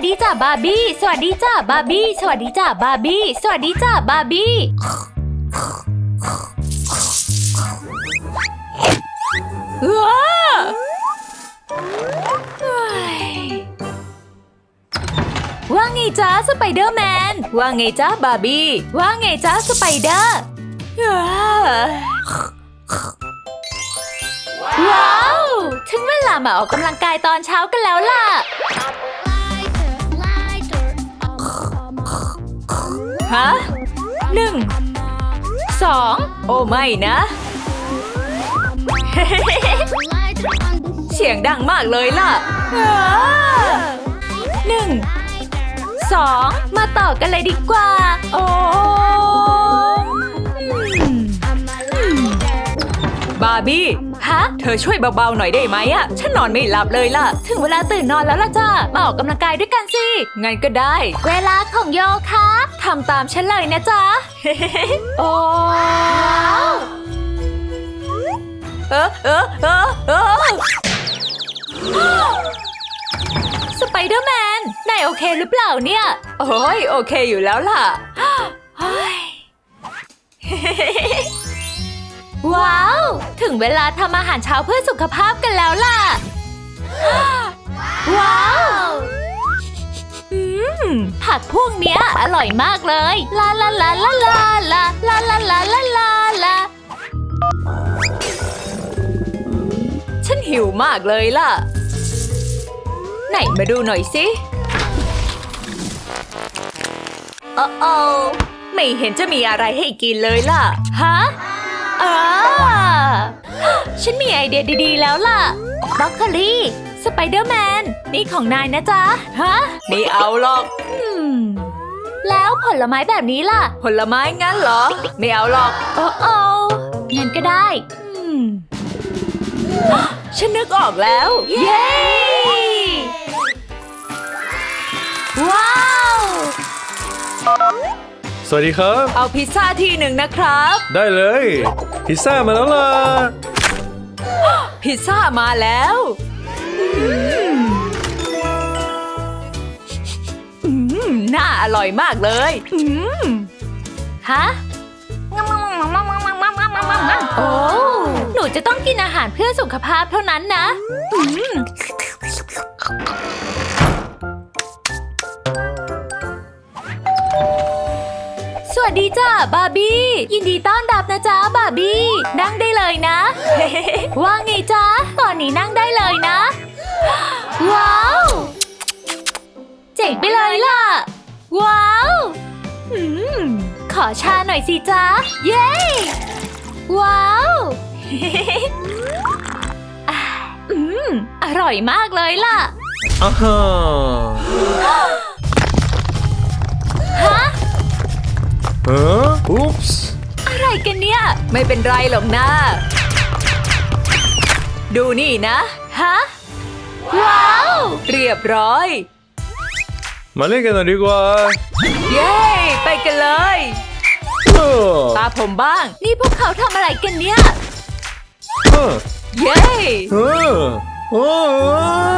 สดีจ้าบาร์บี้ สวัสดีจ้าบาร์บี้ สวัสดีจ้าบาร์บี้ สวัสดีจ้าบาร์บี้ว้าว่าไงจ้าสไปเดอร์แมน ว่าไงจ้าบาร์บี้ ว่าไงจ้าสไปเดอร์ ว้าว ถึงเวลามาออกกำลังกายตอนเช้ากันแล้วล่ะ ฮะหนึ่งสองโอ้ไม่นะเสียงดังมากเลยล่ะหนึ่งสองมาต่อกันเลยดีกว่า โอ้บาร์บี้ เธอช่วยเบาๆหน่อยได้ไหมอะฉันนอนไม่หลับเลยล่ะ ถึงเวลาตื่นนอนแล้วล่ะจ้ามาออกกำลังกายด้วยกันสิ งั้นก็ได้ เวลาของโยคะทำตามฉันเลยนะจ๊ะ โอ้เออเออเออเออสไปเดอร์แมนนายโอเคหรือเปล่าเนี่ย โอ้ยโอเคอยู่แล้วล่ะเฮ้ย ว้าว ถึงเวลาทำอาหารเช้าเพื่อสุขภาพกันแล้วล่ะ ว้าวอืมผักพวกเนี้ยอร่อยมากเลยลาลาลาลาลาลาลาลาลาลาลาลาฉันหิวมากเลยล่ะ ไหนมาดูหน่อยสิโอ้โอไม่เห็นจะมีอะไรให้กินเลยล่ะ ฮะ อ่าฉันมีไอเดียดีๆแล้วล่ะบรอกโคลีสไปเดอร์แมน นี่ของนายนะจ๊ะ ฮะ ไม่เอาหรอกอืมแล้วผลไม้แบบนี้ล่ะ ผลไม้งั้นเหรอ ไม่เอาหรอกโอ้โองั้นก็ได้อืมฉันนึกออกแล้ว เย้ ว้าว สวัสดีครับ เอาพิซซ่าที่หนึ่งนะครับ ได้เลย พิซซ่ามาแล้วล่ะ พิซซ่ามาแล้วอืมอืมน่าอร่อยมากเลยอืมฮะโอ้ หนูจะต้องกินอาหารเพื่อสุขภาพเท่านั้นนะ วัสดีจ้าบาร์บี้ ยินดีต้อนรับนะจ๊ะบาร์บี้ นั่งได้เลยนะ ว่าไงจ๊ะตอนนี้นั่งได้เลยนะ ว้าว เจ๋งไปเลยล่ะ ว้าวอืมขอชาหน่อยสิจ๊ะ เย้ ว้าวอ่าอืมอร่อยมากเลยล่ะอ้าฮะฮะ เอออุ๊ปส์อะไรกันเนี่ย ไม่เป็นไรหรอกนะ ดูนี่นะ ฮะ ว้าว เรียบร้อย มาเล่นกันหน่อยดีกว่า เย้ ไปกันเลย เออตาผมบ้าง นี่พวกเขาทำอะไรกันเนี่ย เออเย้ เออโอ้โ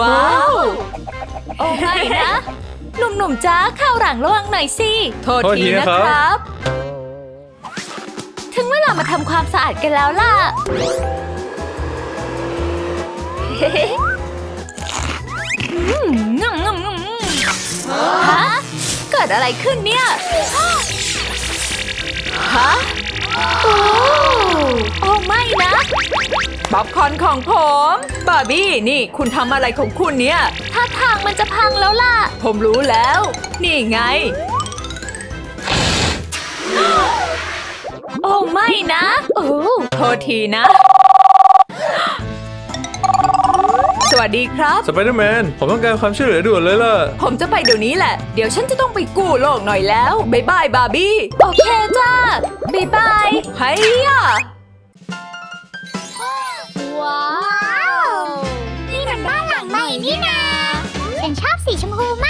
ว้าว โอ้ไม่นะ หนุ่มๆจ้าเข้าหลังระวังหน่อยสิ โทษทีนะครับ ถึงเวลามาทำความสะอาดกันแล้วล่ะ อืมงำงำงำฮะ เกิดอะไรขึ้นเนี่ย ฮะ โอ้โอ้ไม่นะป๊อปคอร์นของผม บาร์บี้นี่คุณทำอะไรของคุณเนี่ยถ้าทางมันจะพังแล้วล่ะ ผมรู้แล้ว นี่ไง โอ้ไม่นะ โอ้โทษทีนะ วัสดีครับ สไปเดอร์แมน ผมต้องการความช่วยเหลือด่วนเลยล่ะ ผมจะไปเดี๋ยวนี้แหละ เดี๋ยวฉันจะต้องไปกู้โลกหน่อยแล้วบายบายบาร์บี้ โอเคจ้าบายบายไฮยะว้าว นี่มันบ้านหลังใหม่นี่นา ฉันชอบสีชมพูมาก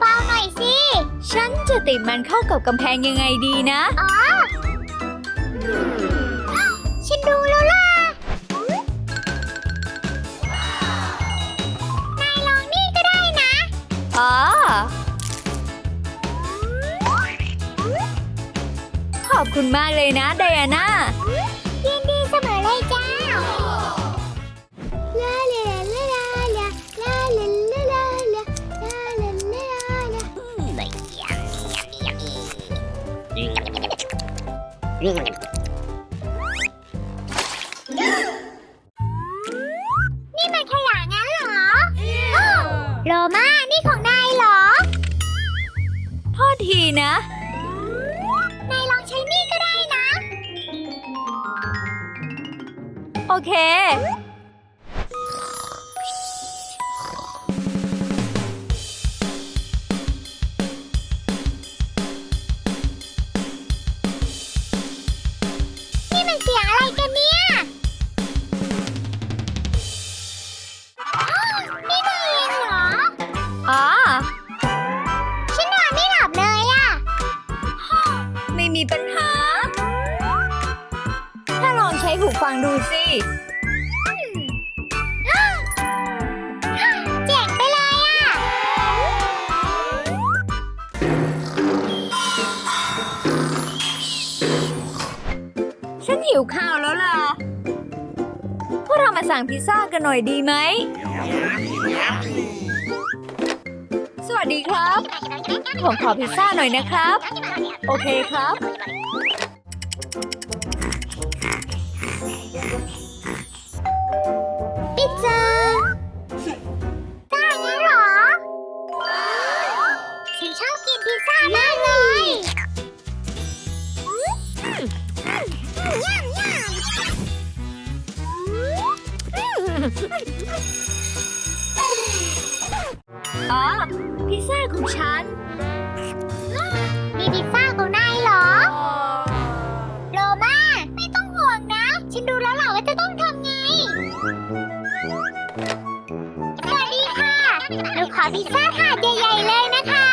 เบาๆหน่อยสิ ฉันจะติดมันเข้ากับกำแพงยังไงดีนะ อ๋อ ฉันดูแล้วล่ะ นายลองนี่ก็ได้นะ อ๋อ ขอบคุณมากเลยนะไดอาน่า นี่มันขยะงั้นเหรออ้าวโลมานี่ของนายเหรอ โทษทีนะ นายลองใช้นี่ก็ได้นะ โอเค เจ๋งไปเลยอะฉันหิวข้าวแล้วล่ะ พวกเรามาสั่งพิซซ่ากันหน่อยดีไหม สวัสดีครับ ผมขอพิซซ่าหน่อยนะครับ โอเคครับ อ๋อ พิซซ่าของฉัน มีพิซซ่าของนายเหรอโลมาไม่ต้องห่วงนะ ฉันดูแล้วแหละว่าจะต้องทำไง สวัสดีค่ะ หนูขอพิซซ่าถาดใหญ่ๆเลยนะคะ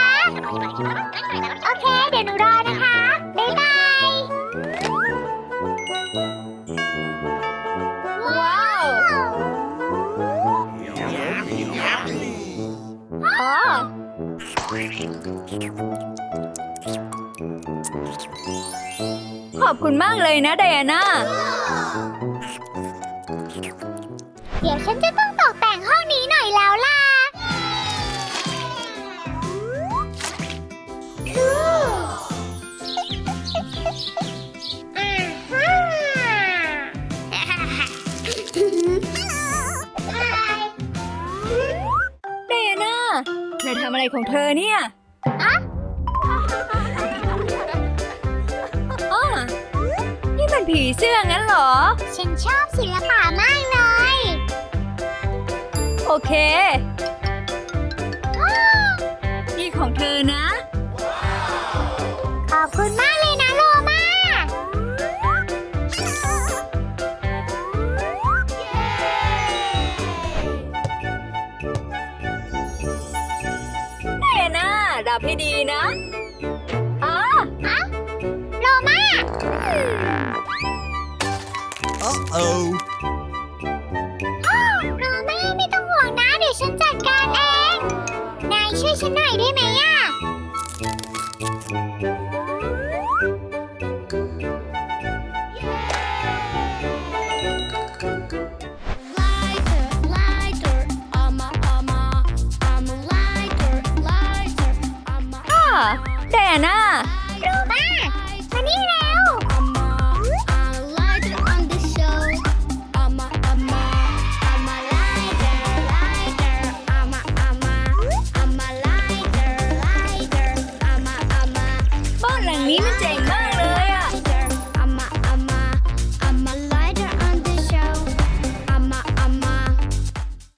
อบคุณมากเลยนะไดอาน่า เดี๋ยวฉันจะต้องตกแต่งห้องนี้หน่อยแล้วล่ะอ่าฮะไดอาน่าเธอทำอะไรของเธอเนี่ย ผีเสื้องั้นเหรอ ฉันชอบศิลปะมากเลย โอเค นี่ของเธอนะ ขอบคุณมากเลยนะโลมาไดอาน่าดับให้ดีนะ Uh-oh. โลมาไม่ต้องห่วงนะ เดี๋ยวฉันจัดการเอง นายช่วยฉันหน่อยได้ไหมอะ Lighter, lighter, I'm a, I'm a, I'm a lighter, lighter, I'm a. อ่าไดอาน่า